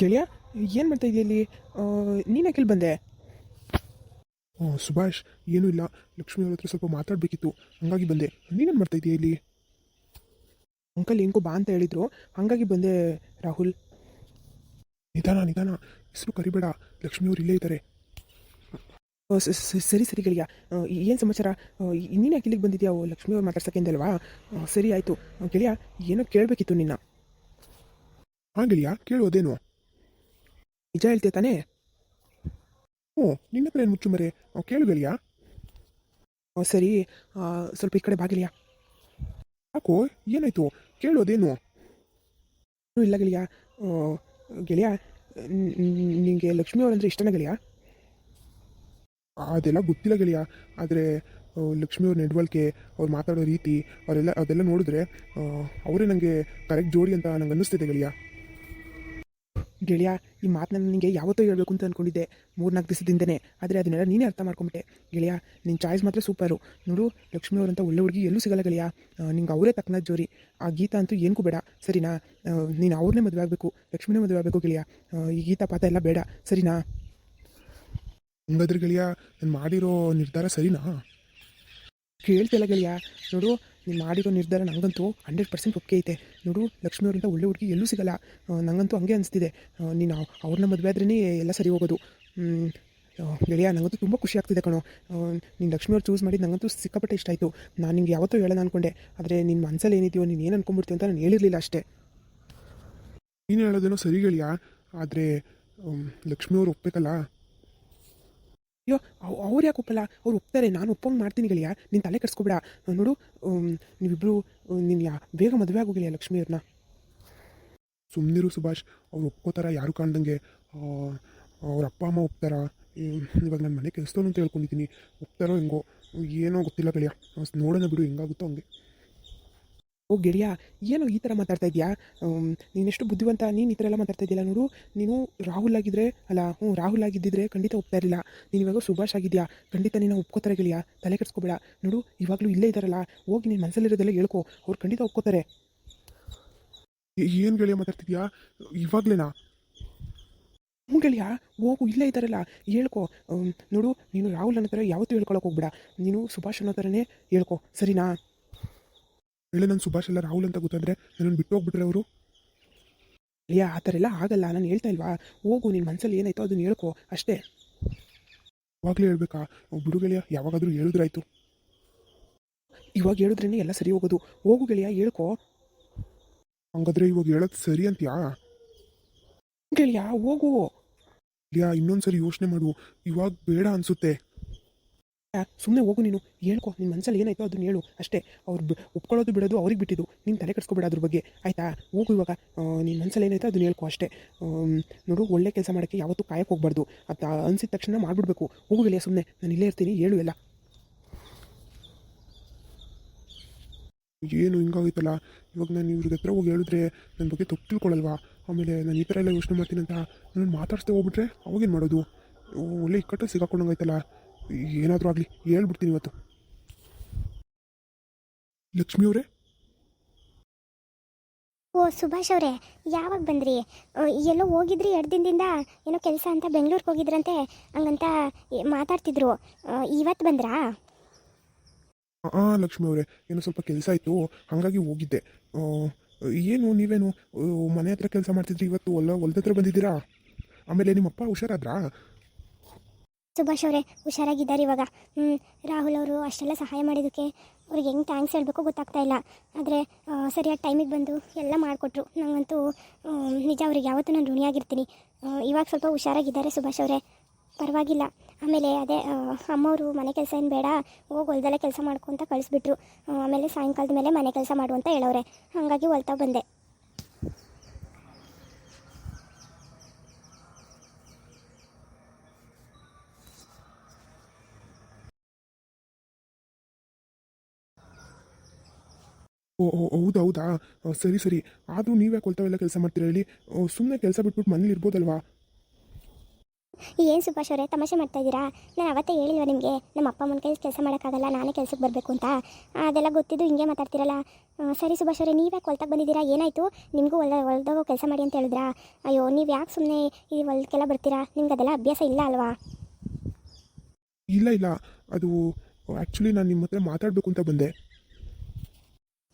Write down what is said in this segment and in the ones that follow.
ಗೆಳೆಯ ಏನು ಮಾಡ್ತಾ ಇದೆಯಲ್ಲಿ ನೀನು ಯಾಕೆ ಬಂದೆ? ಹ್ಞೂ ಸುಭಾಷ್ ಏನೂ ಇಲ್ಲ. ಲಕ್ಷ್ಮಿ ಅವ್ರ ಹತ್ರ ಸ್ವಲ್ಪ ಮಾತಾಡಬೇಕಿತ್ತು. ಹಂಗಾಗಿ ಬಂದೆ. ನೀನೇನು ಮಾಡ್ತಾ ಇದೀಯ ಇಲ್ಲಿ? ಅಂಕಲ್ ಏನ್ಕೋ ಬಾ ಅಂತ ಹೇಳಿದ್ರು. ಹಾಗಾಗಿ ಬಂದೆ ರಾಹುಲ್. ನಿಧಾನ ನಿಧಾನ. ಹೆಸರು ಕರಿಬೇಡ. ಲಕ್ಷ್ಮಿ ಅವ್ರು ಇಲ್ಲೇ ಇದ್ದಾರೆ ಸರಿ ಸರಿ ಗೆಳೆಯ. ಏನು ಸಮಾಚಾರ? ನೀನು ಯಾಕೆ ಇಲ್ಲಿಗೆ ಬಂದಿದ್ಯಾ? ಓ ಲಕ್ಷ್ಮಿ ಅವ್ರು ಮಾತಾಡ್ಸೋಕೆ ಸರಿ ಆಯಿತು. ಗೆಳೆಯ ಏನೋ ಕೇಳಬೇಕಿತ್ತು ನಿನ್ನ. ಹಾಂ ಗೆಳೆಯ ಕೇಳು ಅದೇನು. ನಿಜ ಹೇಳ್ತೀಯ ತಾನೇ? ಓ ನಿನ್ನ ಹತ್ರ ಏನು ಮುಚ್ಚು ಮರೆ? ಕೇಳು ಗೆಳೆಯ ಆ, ಸರಿ ಸ್ವಲ್ಪ ಈ ಕಡೆ ಬಾಗಿಲಿಯಾ. ಯಾಕೋ ಏನಾಯ್ತು? ಕೇಳು ಅದೇನು ಏನೂ ಇಲ್ಲ ಗೆಳೆಯ. ಗೆಳೆಯ ನಿಮಗೆ ಲಕ್ಷ್ಮಿ ಅವರಂದ್ರೆ ಇಷ್ಟನ ಗೆಳೆಯ? ಅದೆಲ್ಲ ಗೊತ್ತಿಲ್ಲ ಗೆಳೆಯ. ಆದರೆ ಲಕ್ಷ್ಮಿ ಅವ್ರ ನಡವಳಿಕೆ ಅವ್ರು ಮಾತಾಡೋ ರೀತಿ ಅವರೆಲ್ಲ ಅದೆಲ್ಲ ನೋಡಿದ್ರೆ ಅವರೇ ನನಗೆ ಕರೆಕ್ಟ್ ಜೋಡಿ ಅಂತ ನಂಗೆ ಅನ್ನಿಸ್ತಿದೆ ಗೆಳೆಯ. ಗೆಳೆಯ, ಈ ಮಾತನ್ನ ನಿನಗೆ ಯಾವತ್ತೋ ಹೇಳಬೇಕು ಅಂತ ಅಂದ್ಕೊಂಡಿದ್ದೆ ಮೂರ್ನಾಲ್ಕು ದಿವಸದಿಂದನೇ. ಆದರೆ ಅದನ್ನೆಲ್ಲ ನೀನೇ ಅರ್ಥ ಮಾಡ್ಕೊಂಬಿಟ್ಟೆ. ಗೆಳೆಯ ನಿನ್ನ ಚಾಯ್ಸ್ ಮಾತ್ರ ಸೂಪರು. ನೋಡು, ಲಕ್ಷ್ಮಿ ಅವರಂತ ಒಳ್ಳೆ ಹುಡುಗಿ ಎಲ್ಲೂ ಸಿಗಲ್ಲ ಗೆಳೆಯ. ನಿಂಗೆ ಅವರೇ ತಕ್ಕನ ಜೋರಿ ಆ ಗೀತಾ ಅಂತೂ ಏನಕ್ಕೂ ಬೇಡ. ಸರಿನಾ? ನೀನು ಅವ್ರನ್ನೇ ಮದುವೆ ಆಗಬೇಕು, ಲಕ್ಷ್ಮೀನೇ ಮದುವೆ ಆಗಬೇಕು ಗೆಳೆಯ. ಈ ಗೀತಾ ಪಾತ ಎಲ್ಲ ಬೇಡ. ಸರಿನಾ? ಹಂಗಾದ್ರೆ ಗೆಳೆಯ, ನಾನು ಮಾಡಿರೋ ನಿರ್ಧಾರ ಸರಿನಾ? ಕೇಳ್ತಿಲ್ಲ ಗೆಳೆಯ. ನೋಡು ನೀನು ಮಾಡಿರೋ ನಿರ್ಧಾರ ನನಗಂತೂ ಹಂಡ್ರೆಡ್ ಪರ್ಸೆಂಟ್ ಒಪ್ಪಿಗೆ ಐತೆ. ನೋಡು ಲಕ್ಷ್ಮಿ ಒಳ್ಳೆ ಹುಡುಗಿ ಎಲ್ಲೂ ಸಿಗಲ್ಲ. ನನಗಂತೂ ಹಂಗೆ ಅನಿಸ್ತಿದೆ. ನೀನು ಅವ್ರನ್ನ ಮದುವೆ ಆದ್ರೇ ಎಲ್ಲ ಸರಿ ಹೋಗೋದು. ಗೆಳೆಯ ನನಗಂತೂ ತುಂಬ ಖುಷಿ ಆಗ್ತಿದೆ ಕಣೋ. ನೀನು ಲಕ್ಷ್ಮಿ ಅವ್ರು ಚೂಸ್ ಮಾಡಿ ನನಗಂತೂ ಸಿಕ್ಕಾಪಟ್ಟೆ ಇಷ್ಟ ಆಯಿತು. ನಾನು ನಿಂಗೆ ಯಾವತ್ತೂ ಹೇಳೋಣ ಅಂದ್ಕೊಂಡೆ ಆದರೆ ನಿನ್ನ ಮನಸ್ಸಲ್ಲಿ ಏನಿದೆಯೋ, ನೀನು ಏನು ಅನ್ಕೊಂಡ್ಬಿಡ್ತೀವಿ ಅಂತ ನಾನು ಹೇಳಿರಲಿಲ್ಲ ಅಷ್ಟೇ. ನೀನು ಹೇಳೋದೇನೋ ಸರಿ ಗೆಳೆಯ. ಆದರೆ ಲಕ್ಷ್ಮಿ ಅವ್ರು ಒಪ್ಬೇಕಲ್ಲ? ಅಯ್ಯೋ ಅವ್ರು ಯಾಕೆ ಒಪ್ಪಲ್ಲ? ಅವ್ರು ಒಪ್ತಾರೆ, ನಾನು ಒಪ್ಪಂಗೆ ಮಾಡ್ತೀನಿ ಗೆಳೆಯ. ನೀನು ತಲೆ ಕೆಡಿಸ್ಕೊಬೇಡ. ನೋಡು ನೀವಿಬ್ಬರು ನೀನು ಯಾ, ಬೇಗ ಮದುವೆ ಆಗೋಗಿಲ್ಲ ಲಕ್ಷ್ಮಿ ಅವ್ರನ್ನ ಸುಮ್ಮನಿರು ಸುಭಾಷ್, ಅವ್ರು ಒಪ್ಕೋತಾರ, ಯಾರು ಕಾಣ್ದಂಗೆ. ಅವ್ರ ಅಪ್ಪ, ಅಮ್ಮ ಒಪ್ತಾರ. ಇವಾಗ ನಾನು ಮನೆ ಕೆಲಸದವ್ರು ಅಂತ ಹೇಳ್ಕೊಂಡಿದ್ದೀನಿ. ಒಪ್ತಾರೋ ಹೆಂಗೋ, ಏನೋ ಗೊತ್ತಿಲ್ಲ ಗೆಳೆಯ. ನೋಡೋಣ ಬಿಡು, ಹೆಂಗಾಗುತ್ತೋ ಹಂಗೆ. ಓ ಗೆಳೆಯ ಏನೋ ಈ ಥರ ಮಾತಾಡ್ತಾ ಇದೆಯಾ? ನೀನೆಷ್ಟು ಬುದ್ಧಿವಂತ ನೀನು ಈ ಥರ ಎಲ್ಲ ಮಾತಾಡ್ತಾ ಇದೆಯಲ್ಲ ನೋಡು. ನೀನು ರಾಹುಲ್ ಆಗಿದ್ರೆ ಅಲ್ಲ ಹ್ಞೂ ರಾಹುಲ್ ಆಗಿದ್ದಿದ್ರೆ ಖಂಡಿತ ಒಪ್ತಾ ಇರಲಿಲ್ಲ. ನೀನು ಇವಾಗ ಸುಭಾಷ್ ಆಗಿದೆಯಾ? ಖಂಡಿತ ನೀನು ಒಪ್ಕೋತಾರೆ ಗೆಳೆಯ ತಲೆ ಕೆಡಿಸ್ಕೋಬೇಡ. ನೋಡು ಇವಾಗಲೂ ಇಲ್ಲೇ ಇದ್ದಾರಲ್ಲ ಹೋಗಿ ನೀನು ಮನಸ್ಸಲ್ಲಿರೋದೆಲ್ಲ ಹೇಳ್ಕೊ ಅವ್ರು ಖಂಡಿತ ಒಪ್ಕೋತಾರೆ. ಏನು ಗೆಳೆಯ ಮಾತಾಡ್ತಿದ್ಯಾ? ಇವಾಗಲೇನಾ? ಹ್ಞೂ ಗೆಳೆಯ ಹೋಗು ಇಲ್ಲೇ ಇದ್ದಾರಲ್ಲ ಹೇಳ್ಕೊ. ನೋಡು ನೀನು ರಾಹುಲ್ ಅನ್ನೋ ಥರ ಯಾವತ್ತೂ ಹೇಳ್ಕೊಳಕ್ಕೆ ಹೋಗ್ಬೇಡ. ನೀನು ಸುಭಾಷ್ ಅನ್ನೋ ಥರನೇ ಹೇಳ್ಕೊ ಸರಿನಾ? ಹೇಳಿ ನಾನು ಸುಭಾಷ್ ಎಲ್ಲ ರಾಹುಲ್ ಅಂತ ಗೊತ್ತಾದರೆ ನನ್ನನ್ನು ಬಿಟ್ಟು ಹೋಗ್ಬಿಟ್ರೆ ಅವರು? ಅಯ್ಯ, ಆ ಥರ ಎಲ್ಲ ಆಗಲ್ಲ. ನಾನು ಹೇಳ್ತಾ ಇಲ್ವಾ? ಹೋಗು ನಿನ್ನ ಮನಸ್ಸಲ್ಲಿ ಏನಾಯ್ತೋ ಅದನ್ನ ಹೇಳ್ಕೊ, ಅಷ್ಟೇ. ಯಾವಾಗಲೂ ಹೇಳ್ಬೇಕಾ? ಬಿಡು ಗೆಳೆಯ, ಯಾವಾಗಾದರೂ ಹೇಳಿದ್ರಾಯ್ತು ಇವಾಗ ಹೇಳಿದ್ರೇ ಎಲ್ಲ ಸರಿ ಹೋಗೋದು. ಹೋಗು ಗೆಳೆಯ, ಹೇಳ್ಕೊ. ಹಂಗಾದ್ರೆ ಇವಾಗ ಹೇಳೋದು ಸರಿ ಅಂತ್ಯಾ? ಗೆಳೆಯ, ಹೋಗು. ಇನ್ನೊಂದು ಸರಿ ಯೋಚನೆ ಮಾಡು. ಇವಾಗ ಬೇಡ ಅನ್ಸುತ್ತೆ. ಸುಮ್ಮನೆ ಹೋಗು ನೀನು. ಹೇಳ್ಕೊ ನಿನ್ನ ಮನಸ್ಸಲ್ಲಿ ಏನಾಯ್ತು ಅದನ್ನ ಹೇಳು. ಅಷ್ಟೇ. ಅವ್ರು ಒಪ್ಕೊಳ್ಳೋದು ಬಿಡೋದು ಅವ್ರಿಗೆ ಬಿಟ್ಟಿದ್ದು. ನೀನು ತಲೆ ಕೆಡಿಸ್ಕೊಬೇಡ ಅದ್ರ ಬಗ್ಗೆ. ಆಯಿತಾ? ಹೋಗು ಇವಾಗ. ನಿನ್ನ ಮನಸ್ಸಲ್ಲಿ ಏನಾಯ್ತು ಅದನ್ನ ಹೇಳ್ಕೊ ಅಷ್ಟೇ. ನೋಡು, ಒಳ್ಳೆ ಕೆಲಸ ಮಾಡೋಕ್ಕೆ ಯಾವತ್ತೂ ಕಾಯಕ್ಕೆ ಹೋಗ್ಬಾರ್ದು. ಅದು ಅನ್ಸಿದ ತಕ್ಷಣ ಮಾಡಿಬಿಡ್ಬೇಕು. ಹೋಗು ಗೆಳೆಯ ಸುಮ್ಮನೆ ನಾನು ಇಲ್ಲೇ ಇರ್ತೀನಿ. ಹೇಳು ಎಲ್ಲ. ಏನು ಹಿಂಗಾಗೈತಲ್ಲ ಇವಾಗ ನಾನು ಇವ್ರಿಗೆ ಹತ್ರ ಹೋಗಿ ಹೇಳಿದ್ರೆ ನನ್ನ ಬಗ್ಗೆ ತಪ್ಪು ತಿಳ್ಕೊಳ್ಳಲ್ವಾ ಆಮೇಲೆ ನಾನು ಈ ಥರ ಎಲ್ಲ ಯೋಚನೆ ಮಾಡ್ತೀನಿ ಅಂತ ನಾನು ಮಾತಾಡಿಸ್ದೆ ಹೋಗ್ಬಿಟ್ರೆ ಅವಾಗೇನು ಮಾಡೋದು? ಒಳ್ಳೆ ಇಕ್ಕಟ್ಟು ಸಿಗಾಕೊಂಡಂಗೈತಲ್ಲ ಏನಾದರೂ ಆಗಲಿ ಹೇಳ್ಬಿಡ್ತೀನಿ ಇವತ್ತು. ಲಕ್ಷ್ಮಿ ಅವರೇ? ಓ ಸುಭಾಷ್ ಅವರೇ ಯಾವಾಗ ಬಂದ್ರಿ? ಎಲ್ಲೋ ಹೋಗಿದ್ರಿ ಎರಡು ದಿನದಿಂದ? ಏನೋ ಕೆಲಸ ಅಂತ ಬೆಂಗಳೂರಿಗೆ ಹೋಗಿದ್ರಂತೆ ಹಂಗಂತ ಮಾತಾಡ್ತಿದ್ರು. ಇವತ್ತು ಬಂದ್ರಾ? ಹಾಂ ಲಕ್ಷ್ಮಿ ಅವರೇ ಏನೋ ಸ್ವಲ್ಪ ಕೆಲಸ ಇತ್ತು ಹಾಗಾಗಿ ಹೋಗಿದ್ದೆ. ಏನು ನೀವೇನು ಮನೆ ಹತ್ರ ಕೆಲಸ ಮಾಡ್ತಿದ್ರಿ ಇವತ್ತು ಒಲ್ಲ ಹೊಲ್ದ ಹತ್ರ ಬಂದಿದ್ದೀರಾ? ಆಮೇಲೆ ನಿಮ್ಮಪ್ಪ ಹುಷಾರಾದ್ರಾ? ಸುಭಾಷ್ ಅವರೇ ಹುಷಾರಾಗಿದ್ದಾರೆ ಇವಾಗ. ರಾಹುಲ್ ಅವರು ಅಷ್ಟೆಲ್ಲ ಸಹಾಯ ಮಾಡಿದ್ದಕ್ಕೆ ಅವ್ರಿಗೆ ಹೆಂಗೆ ಥ್ಯಾಂಕ್ಸ್ ಹೇಳಬೇಕು ಗೊತ್ತಾಗ್ತಾ ಇಲ್ಲ. ಆದರೆ ಸರಿಯಾದ ಟೈಮಿಗೆ ಬಂದು ಎಲ್ಲ ಮಾಡಿಕೊಟ್ರು. ನನಗಂತೂ ನಿಜ ಅವ್ರಿಗೆ ಯಾವತ್ತೂ ನಾನು ಋಣಿಯಾಗಿರ್ತೀನಿ. ಇವಾಗ ಸ್ವಲ್ಪ ಹುಷಾರಾಗಿದ್ದಾರೆ ಸುಭಾಷ್ ಅವರೇ. ಪರವಾಗಿಲ್ಲ. ಆಮೇಲೆ ಅದೇ ಅಮ್ಮವರು ಮನೆ ಕೆಲಸ ಏನು ಬೇಡ, ಹೋಗಿ ಹೊಲ್ದಲ್ಲೇ ಕೆಲಸ ಮಾಡ್ಕೊಂತ ಕಳಿಸ್ಬಿಟ್ರು. ಆಮೇಲೆ ಸಾಯಂಕಾಲದ ಮೇಲೆ ಮನೆ ಕೆಲಸ ಮಾಡು ಅಂತ ಹೇಳೋರೆ ಹಾಗಾಗಿ ಹೊಲ್ತಾ ಬಂದೆ. ಓ ಓ, ಹೌದಾ ಹೌದಾ? ಸರಿ ಸರಿ. ಆದರೂ ನೀವೇ ಕೊಲ್ತಾವೆಲ್ಲ ಕೆಲಸ ಮಾಡ್ತೀರಾ ಹೇಳಿ? ಸುಮ್ಮನೆ ಕೆಲಸ ಬಿಟ್ಬಿಟ್ಟು ಮನೇಲಿ ಇರ್ಬೋದಲ್ವಾ? ಏನು ಸುಭಾಷ್ ಅವರೇ ತಮಾಷೆ ಮಾಡ್ತಾ ಇದ್ದೀರಾ? ನಾನು ಅವತ್ತೇ ಹೇಳಿಲ್ವ ನಿಮಗೆ ನಮ್ಮ ಅಪ್ಪ ಅಮ್ಮನ ಕೈಲಿ ಕೆಲಸ ಮಾಡೋಕ್ಕಾಗಲ್ಲ ನಾನೇ ಕೆಲಸಕ್ಕೆ ಬರಬೇಕು ಅಂತ. ಅದೆಲ್ಲ ಗೊತ್ತಿದ್ದು ಹಿಂಗೆ ಮಾತಾಡ್ತಿರಲ್ಲ. ಸರಿ ಸುಭಾಷ್ ಅವರೇ ನೀವೇ ಕೊಲ್ತಾಗ ಬಂದಿದ್ದೀರಾ? ಏನಾಯಿತು? ನಿಮಗೂ ಒಳ್ಳೆ ಹೊಲ್ದಾಗ ಕೆಲಸ ಮಾಡಿ ಅಂತ ಹೇಳಿದ್ರಾ? ಅಯ್ಯೋ ನೀವು ಯಾಕೆ ಸುಮ್ಮನೆ ಈ ಹೊಲ್ದಕ್ಕೆಲ್ಲ ಬರ್ತೀರಾ? ನಿಮ್ಗೆ ಅದೆಲ್ಲ ಅಭ್ಯಾಸ ಇಲ್ಲ ಅಲ್ವಾ? ಇಲ್ಲ ಇಲ್ಲ. ಅದು ಆ್ಯಕ್ಚುಲಿ ನಾನು ನಿಮ್ಮ ಹತ್ರ ಮಾತಾಡಬೇಕು ಅಂತ ಬಂದೆ.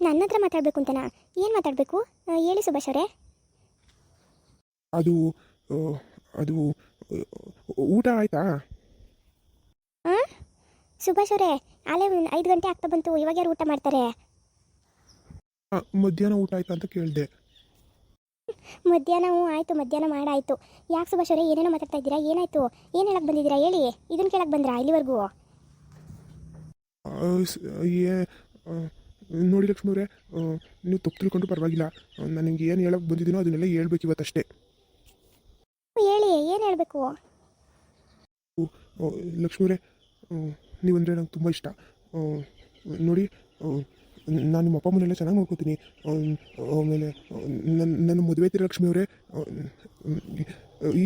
ನನ್ನ ಹತ್ರ ಮಾತಾಡಬೇಕು ಅಂತನಾ? ಏನು ಮಾತಾಡಬೇಕು? ಹೇಳಿ ಸುಭಾಷ್ ಅವರೇ. ಅದು ಅದು ಊಟ ಆಯಿತಾ? ಹಾಂ ಸುಭಾಷ್ ಅವರೇ ಆಲೇ ಐದು ಗಂಟೆ ಆಗ್ತಾ ಬಂತು ಇವಾಗ ಯಾರು ಊಟ ಮಾಡ್ತಾರೆ? ಮಧ್ಯಾಹ್ನ ಊಟ ಆಯ್ತಾ ಅಂತ ಕೇಳಿದೆ. ಮಧ್ಯಾಹ್ನ ಹ್ಞೂ ಆಯಿತು ಮಧ್ಯಾಹ್ನ ಮಾಡಾಯಿತು. ಯಾಕೆ ಸುಭಾಷ್ ಅವರೇ ಏನೇನೋ ಮಾತಾಡ್ತಾ ಇದ್ದೀರಾ? ಏನಾಯಿತು? ಏನು ಹೇಳಕ್ಕೆ ಬಂದಿದ್ದೀರಾ? ಹೇಳಿ ಇದನ್ನು ಕೇಳಕ್ಕೆ ಬಂದ್ರಾ ಇಲ್ಲಿವರೆಗೂ? ನೋಡಿ ಲಕ್ಷ್ಮಣವ್ರೆ ನೀವು ತಪ್ಪು ತಿಳ್ಕೊಂಡು ಪರವಾಗಿಲ್ಲ. ನನಗೆ ಏನು ಹೇಳೋಕೆ ಬಂದಿದ್ದೀನೋ ಅದನ್ನೆಲ್ಲ ಹೇಳ್ಬೇಕು ಇವತ್ತಷ್ಟೇ ಹೇಳಿ ಏನು ಹೇಳಬೇಕು? ಲಕ್ಷ್ಮೀರೆ ನೀವಂದರೆ ನಂಗೆ ತುಂಬ ಇಷ್ಟ. ನೋಡಿ ನಾನು ನಿಮ್ಮ ಅಪ್ಪ ಅಮ್ಮನೆಲ್ಲ ಚೆನ್ನಾಗಿ ನೋಡ್ಕೋತೀನಿ. ಆಮೇಲೆ ನನ್ನ ನನ್ನ ಮದುವೆ ಐತಿರ ಲಕ್ಷ್ಮೀ ಅವರೇ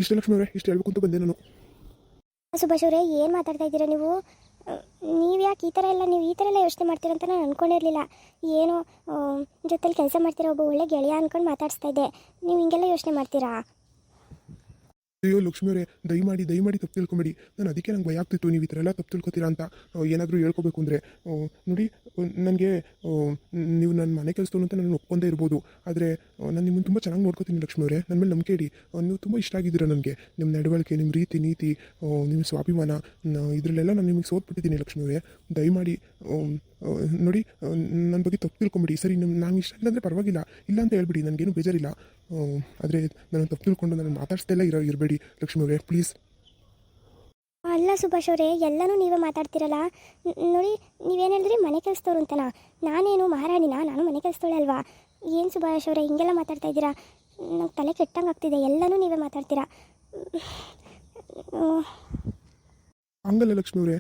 ಇಷ್ಟ ಲಕ್ಷ್ಮಿಯವರೇ ಇಷ್ಟು ಹೇಳ್ಬೇಕು ಅಂತ ಬಂದೆ ನಾನು. ಸುಭಾಷ್ ಅವರೇ ಏನು ಮಾತಾಡ್ತಾ ಇದ್ದೀರಾ ನೀವು? ನೀವು ಯಾಕೆ ಈ ಥರ ಎಲ್ಲ, ನೀವು ಈ ಥರ ಎಲ್ಲ ಯೋಚನೆ ಮಾಡ್ತೀರಂತ ನಾನು ಅಂದ್ಕೊಂಡಿರಲಿಲ್ಲ ಏನೋ ಜೊತೆಲಿ ಕೆಲಸ ಮಾಡ್ತೀರ ಒಬ್ಬ ಒಳ್ಳೆ ಗೆಳೆಯ ಅಂದ್ಕೊಂಡು ಮಾತಾಡಿಸ್ತಾ ಇದ್ದೆ. ನೀವು ಹಿಂಗೆಲ್ಲ ಯೋಚನೆ ಮಾಡ್ತೀರಾ? ಅಯ್ಯೋ, ಲಕ್ಷ್ಮಿ ಅವರೇ, ದಯಮಾಡಿ ದಯಮಾಡಿ ತಪ್ಪು ತಿಳ್ಕೊಬೇಡಿ. ನಾನು ಅದಕ್ಕೆ ನಂಗೆ ಭಯ ಆಗ್ತಿತ್ತು. ನೀವು ಈ ಥರ ಎಲ್ಲ ತಪ್ಪು ತಿಳ್ಕೊತೀರಾ ಅಂತ ಏನಾದರೂ ಹೇಳ್ಕೋಬೇಕು ಅಂದರೆ ನೋಡಿ ನನಗೆ ನೀವು ನನ್ನ ಮನೆ ಕೆಲಸದವನು ಅಂತ ನಾನು ಒಪ್ಕೊಂಡೇ ಇರ್ಬೋದು. ಆದರೆ ನಾನು ನಿಮ್ಮನ್ನು ತುಂಬ ಚೆನ್ನಾಗಿ ನೋಡ್ಕೋತೀನಿ ಲಕ್ಷ್ಮಿ ಅವರೇ. ನನ್ನ ಮೇಲೆ ನಂಬಿಕೆ ಇಡಿ. ನೀವು ತುಂಬ ಇಷ್ಟ ಆಗಿದ್ದೀರಾ ನನಗೆ. ನಿಮ್ಮ ನಡವಳಿಕೆ ನಿಮ್ಮ ರೀತಿ, ನೀತಿ ನಿಮ್ಮ ಸ್ವಾಭಿಮಾನ ಇದರಲ್ಲೆಲ್ಲ ನಾನು ನಿಮಗೆ ಸೋತ್ಬಿಟ್ಟಿದ್ದೀನಿ ಲಕ್ಷ್ಮಿ ಅವರೇ. ದಯಮಾಡಿ ನೋಡಿ ನನ್ನ ಬಗ್ಗೆ ತಪ್ಪು ತಿಳ್ಕೊಂಬಿಡಿ ಸರಿ ನಿಮ್ಮ ನಾನು ಇಷ್ಟ ಇಲ್ಲ ಅಂದರೆ ಪರವಾಗಿಲ್ಲ ಇಲ್ಲ ಅಂತ ಹೇಳ್ಬಿಡಿ ನನಗೇನು ಬೇಜಾರಿಲ್ಲ ಆದರೆ ನನ್ನ ತಪ್ಪು ತಿಳ್ಕೊಂಡು ನಾನು ಮಾತಾಡ್ಸ್ತಾ ಇರೋ ಇರಬೇಡಿ ಲಕ್ಷ್ಮಿ ಅವರೇ ಪ್ಲೀಸ್ ಅಲ್ಲ ಸುಭಾಷ್ ಅವರೇ ಎಲ್ಲನೂ ನೀವೇ ಮಾತಾಡ್ತಿರಲ್ಲ ನೋಡಿ ನೀವೇನು ಹೇಳಿದ್ರಿ ಮನೆ ಕೆಲಸದವ್ರು ಅಂತನಾ ನಾನೇನು ಮಹಾರಾಣಿನಾ ನಾನು ಮನೆ ಕೆಲಸದವಳೆ ಅಲ್ವಾ ಏನು ಸುಭಾಷ್ ಅವರೇ ಹಿಂಗೆಲ್ಲ ಮಾತಾಡ್ತಾ ಇದ್ದೀರಾ ನಂಗೆ ತಲೆ ಕೆಟ್ಟಂಗೆ ಆಗ್ತಿದೆ ಎಲ್ಲನೂ ನೀವೇ ಮಾತಾಡ್ತೀರಾ. ಹಂಗಲ್ಲ ಲಕ್ಷ್ಮಿ ಅವರೇ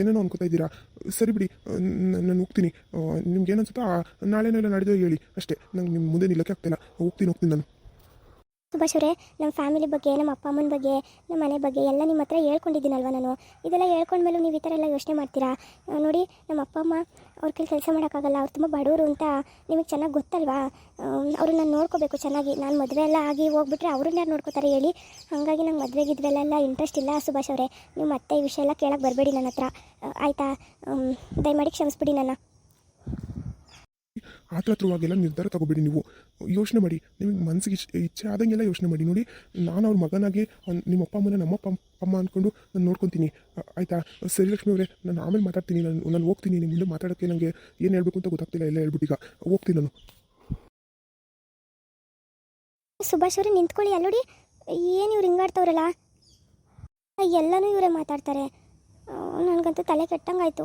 ಏನೇನೋ ಅನ್ಕೋತಾ ಇದ್ದೀರಾ? ಸರಿ ಬಿಡಿ ನಾನು ಹೋಗ್ತೀನಿ. ನಿಮ್ಗೆ ಏನು ಅನ್ಸುತ್ತೋ ಇಲ್ಲ ನಡೆದೋ ಹೇಳಿ. ಅಷ್ಟೇ, ನಂಗೆ ನಿಮ್ಮ ಮುಂದೆ ನಿಲ್ಲಕ್ಕೆ ಆಗ್ತಿಲ್ಲ. ಹೋಗ್ತೀನಿ ಹೋಗ್ತೀನಿ ನಾನು. ಸುಭಾಷ್ ಅವರೇ ನಮ್ಮ ಫ್ಯಾಮಿಲಿ ಬಗ್ಗೆ ನಮ್ಮ ಅಪ್ಪ ಅಮ್ಮನ ಬಗ್ಗೆ ನಮ್ಮ ಮನೆ ಬಗ್ಗೆ ಎಲ್ಲ ನಿಮ್ಮ ಹತ್ರ ಹೇಳ್ಕೊಂಡಿದ್ದೀನಲ್ವ ನಾನು? ಇದೆಲ್ಲ ಹೇಳ್ಕೊಂಡ್ಮೇಲೂ ನೀವು ಈ ಥರ ಎಲ್ಲ ಯೋಚನೆ ಮಾಡ್ತೀರಾ? ನೋಡಿ ನಮ್ಮ ಅಪ್ಪ, ಅಮ್ಮ ಅವ್ರ ಕೈಲಿ ಕೆಲಸ ಮಾಡೋಕ್ಕಾಗಲ್ಲ, ಅವ್ರು ತುಂಬ ಬಡವರು ಅಂತ ನಿಮಗೆ ಚೆನ್ನಾಗಿ ಗೊತ್ತಲ್ವಾ? ಅವ್ರು ನಾನು ನೋಡ್ಕೋಬೇಕು ಚೆನ್ನಾಗಿ. ನಾನು ಮದುವೆ ಎಲ್ಲ ಆಗಿ ಹೋಗ್ಬಿಟ್ರೆ ಅವ್ರನ್ನ ಯಾರು ನೋಡ್ಕೋತಾರೆ ಹೇಳಿ? ಹಾಗಾಗಿ ನಂಗೆ ಮದುವೆಗೆ ಗಿದ್ವೆಲ್ಲ ಇಂಟ್ರೆಸ್ಟ್ ಇಲ್ಲ ಸುಭಾಷ್ ಅವರೇ. ನೀವು ಮತ್ತೆ ಈ ವಿಷಯ ಎಲ್ಲ ಕೇಳಕ್ಕೆ ಬರಬೇಡಿ ನನ್ನ ಹತ್ರ. ಆಯಿತಾ? ದಯಮಾಡಿ ಕ್ಷಮಿಸ್ಬಿಡಿ ನನ್ನ. ಆತುರವಾಗೆಲ್ಲ ನಿರ್ಧಾರ ತಗೋಬೇಡಿ ನೀವು. ಯೋಚನೆ ಮಾಡಿ, ನಿಮಗೆ ಮನಸ್ಸಿಗೆ ಇಚ್ ಇಚ್ಛೆ ಆದಂಗೆಲ್ಲ ಯೋಚನೆ ಮಾಡಿ. ನೋಡಿ, ನಾನು ಅವ್ರ ಮಗನಾಗಿ ನಿಮ್ಮ ಅಪ್ಪ ಅಮ್ಮನ ನಮ್ಮ ಅಪ್ಪ ಅಮ್ಮ ಅಂದ್ಕೊಂಡು ನಾನು ನೋಡ್ಕೊತೀನಿ. ಆಯಿತಾ? ಸರಿ ಲಕ್ಷ್ಮಿ ಅವರೇ, ನಾನು ಆಮೇಲೆ ಮಾತಾಡ್ತೀನಿ, ನಾನು ನಾನು ಹೋಗ್ತೀನಿ ನಿಮ್ಮ ಮುಂದೆ ಮಾತಾಡೋಕ್ಕೆ ನನಗೆ ಏನು ಹೇಳ್ಬೇಕು ಅಂತ ಗೊತ್ತಾಗ್ತಿಲ್ಲ, ಎಲ್ಲ ಹೇಳ್ಬಿಟ್ಟು ಈಗ. ಹೋಗ್ತೀನಿ ನಾನು. ಸುಭಾಷ್ ನಿಂತ್ಕೊಳ್ಳಿ ಅಲ್ಲೋಡಿ ಏನು ಇವ್ರು ಹಿಂಗಾಡ್ತವ್ರಲ್ಲ? ಎಲ್ಲನೂ ಇವರೇ ಮಾತಾಡ್ತಾರೆ. ನನಗಂತೂ ತಲೆ ಕೆಟ್ಟಂಗಾಯ್ತು.